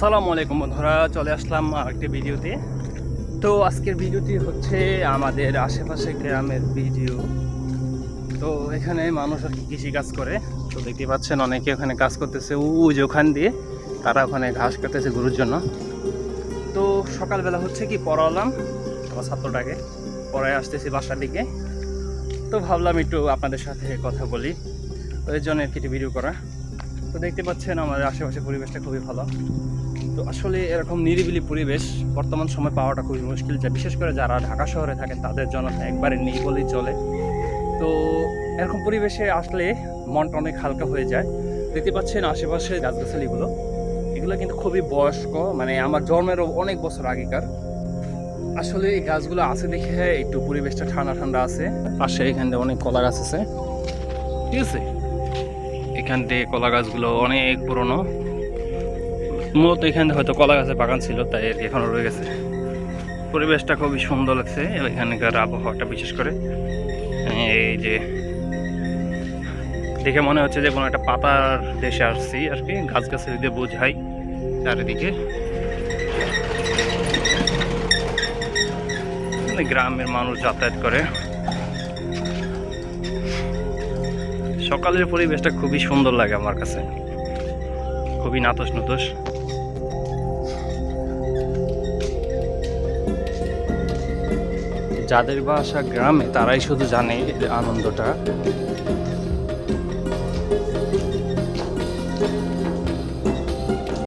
আসসালামু আলাইকুম বন্ধুরা, চলে আসলাম আরেকটি ভিডিওতে। তো আজকের ভিডিওটি হচ্ছে আমাদের আশেপাশে গ্রামের ভিডিও। তো এখানে মানুষ আর কি কাজ করে। তো দেখতে পাচ্ছেন অনেকে ওখানে কাজ করতেছে উজ ওখান দিয়ে তারা ওখানে ঘাস কাটতেছে গরুর জন্য। তো সকালবেলা হচ্ছে কি পড়ালাম আমার ছাত্রটাকে পড়ায় আসতেছি বাসার দিকে। তো ভাবলাম একটু আপনাদের সাথে কথা বলি এর জন্য একটু ভিডিও করা। তো দেখতে পাচ্ছেন আমাদের আশেপাশে পরিবেশটা খুবই ভালো। তো আসলে এরকম নিরিবিলি পরিবেশ বর্তমান সময় পাওয়াটা খুবই মুশকিল। যা বিশেষ করে যারা ঢাকা শহরে থাকে, তাদের জন্য একবারে নেই বলেই চলে। তো এরকম পরিবেশে আসলে মনটা অনেক হালকা হয়ে যায়। দেখতে পাচ্ছেন আশেপাশে গাছগাছালিগুলো। এগুলো কিন্তু খুবই বয়স্ক মানে আমার জন্মেরও অনেক বছর আগেকার। আসলে এই গাছগুলো আছে দেখে একটু পরিবেশটা ঠান্ডা ঠান্ডা আছে। পাশে এখানে অনেক কলা গাছ আছে। ঠিক আছে? এখান থেকে কলা গাছগুলো অনেক পুরনো। মূলত এখানে হয়তো কলা গাছের বাগান ছিল, তাই আর কি এখনও রয়ে গেছে। পরিবেশটা খুবই সুন্দর লাগছে এখানকার আবহাওয়াটা বিশেষ করে। এই যে দেখে মনে হচ্ছে যে কোনো একটা পাতার দেশে আসছি আর কি, গাছ গাছের দিয়ে বোঝাই চারিদিকে। মানে গ্রামের মানুষ যাতায়াত করে। সকালের পরিবেশটা খুবই সুন্দর লাগে আমার কাছে। খুবই নাতস নতস যাদের বাসা গ্রামে, তারাই শুধু জানে আনন্দটা।